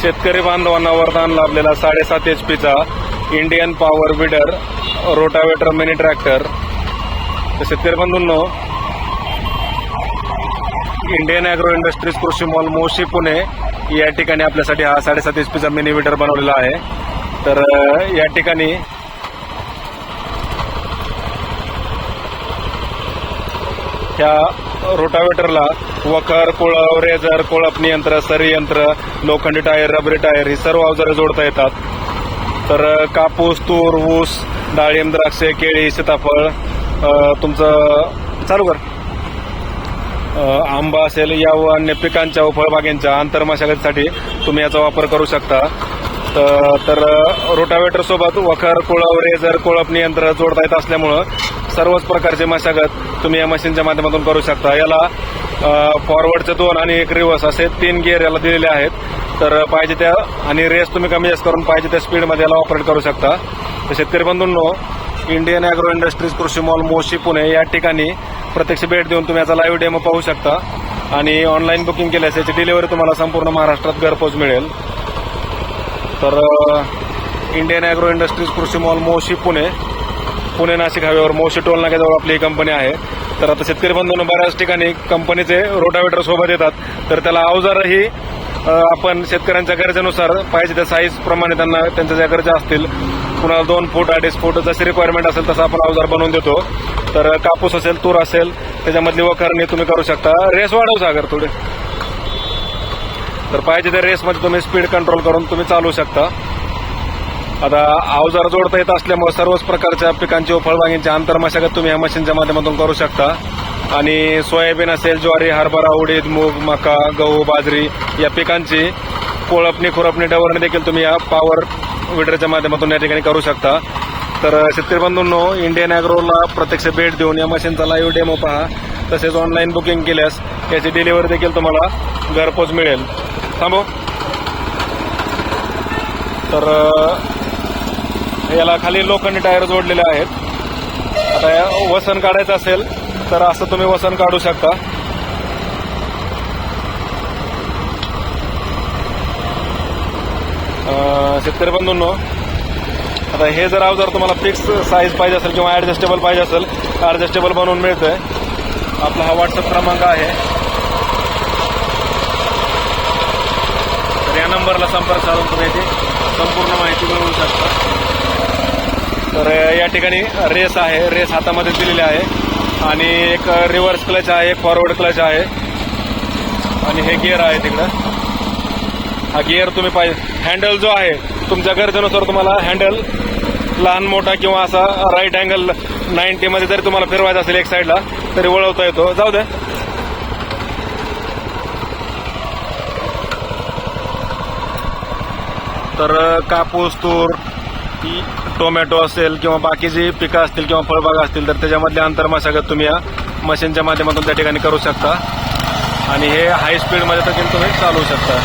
शेतकरी बांधवांना वरदान लाभलेला साडेसात एच पीचा Indian power weeder rotavator mini tractor तर शेतकरी बंधूंनो Indian agro industries Krushi mall Moshi Pune या ठिकाणी आपल्यासाठी हा साडेसात एच पीचा मिनी विडर बनवलेला आहे. तर या ठिकाणी ह्या रोटावेटरला वखर कोळप रेझर कोळपणी यंत्र सरी यंत्र लोखंडी टायर रबरी टायर ही सर्व अवजारे जोडता येतात. तर कापूस तूर ऊस डाळिंब द्राक्षे केळी सीताफळ तुमचं चालू कर. आंबा असेल या व अन्य पिकांच्या व फळबागेंच्या आंतरमशागतीसाठी तुम्ही याचा वापर करू शकता. तर रोटावेटर सोबत वखर कुळव रेझर कोळपणी यंत्र जोडता येत असल्यामुळं सर्वच प्रकारचे मशागत तुम्ही या मशीनच्या माध्यमातून करू शकता. याला फॉरवर्डचे दोन आणि एक रिव्हर्स असे तीन गिअर याला दिलेले आहेत. तर पाहिजे त्या आणि रेस तुम्ही कमी जास्त करून पाहिजे त्या स्पीडमध्ये याला ऑपरेट करू शकता. तर शेतकरी बंधूंनो Indian agro industries Krushi mall Moshi Pune या ठिकाणी प्रत्यक्ष भेट देऊन तुम्ही याचा लाईव्ह डेमो पाहू शकता. आणि ऑनलाईन बुकिंग केल्यास याची डिलिव्हरी तुम्हाला संपूर्ण महाराष्ट्रात घरपोच मिळेल. तर Indian agro industries Krushi mall Moshi Pune Pune Nashik however Moshi toll नाक्याजवळ आपली ही कंपनी आहे. तर आता शेतकरी बंधून बऱ्याच ठिकाणी कंपनीचे रोटावेटर सोबत येतात. तर त्याला अवजारही आपण शेतकऱ्यांच्या गरजेनुसार पाहिजे त्या साईज प्रमाणे त्यांना त्यांच्या ज्या गरजा असतील कुणाला दोन फूट अडीच फूट जशी रिक्वायरमेंट असेल तसं आपण अवजार बनवून देतो. तर कापूस असेल तूर असेल त्याच्यामधली वखरणी तुम्ही करू शकता. रेस वाढवू सागर थोडे. तर पाहिजे त्या रेसमध्ये तुम्ही स्पीड कंट्रोल करून तुम्ही चालवू शकता. आता अवजार जोडता येत असल्यामुळे सर्वच प्रकारच्या पिकांची व फळबागींची आंतरमशागत तुम्ही या मशीनच्या माध्यमातून करू शकता. आणि सोयाबीन असेल ज्वारी हरभरा उडीद मूग मका गहू बाजरी या पिकांची कोळपणी खुरपणी डवरणी देखील तुम्ही या पॉवर विडरच्या माध्यमातून या ठिकाणी करू शकता. तर शेतकरी बंधूंनो इंडियन ॲग्रोला प्रत्यक्ष भेट देऊन या मशीनचा लाईव्ह डेमो पहा. तसेच ऑनलाईन बुकिंग केल्यास याची डिलिव्हरी देखील तुम्हाला घरपोच मिळेल. थांबव. तर याला खाली लोखंडी टायर जोडलेले आहेत. आता वसन काढायचं असेल तर असं तुम्ही वसन काढू शकता. शेतकरी बंधूंनो आता हे जर अवजार तुम्हाला फिक्स साईज पाहिजे असेल किंवा ॲडजस्टेबल पाहिजे असेल ॲडजस्टेबल बनवून मिळतंय. आपला हा व्हॉट्सअप क्रमांक आहे. तर या नंबरला संपर्क साधून तुम्ही याची संपूर्ण माहिती मिळवू शकता. तर या ठिकाणी रेस आहे. रेस हातामध्ये दिलेली आहे. आणि एक रिव्हर्स क्लच आहे एक फॉरवर्ड क्लच आहे. आणि हे गिअर आहे तिकडं. हा गिअर तुम्ही पाहिजे हँडल जो आहे तुमच्या गरजेनुसार तुम्हाला हँडल लहान मोठा किंवा असा राईट अँगल नाईन्टीमध्ये जरी तुम्हाला फिरवायचा असेल एक साईडला तरी वळवता येतो. जाऊ द्या तर कापूस तूर की टोमॅटो असेल किंवा बाकी जी पिकं असतील किंवा फळबागा असतील तर त्याच्यामध्ये अंतर मशागत तुम्ही या मशीनच्या माध्यमातून त्या ठिकाणी करू शकता. आणि हे हाय स्पीडमध्ये देखील तुम्ही चालवू शकता.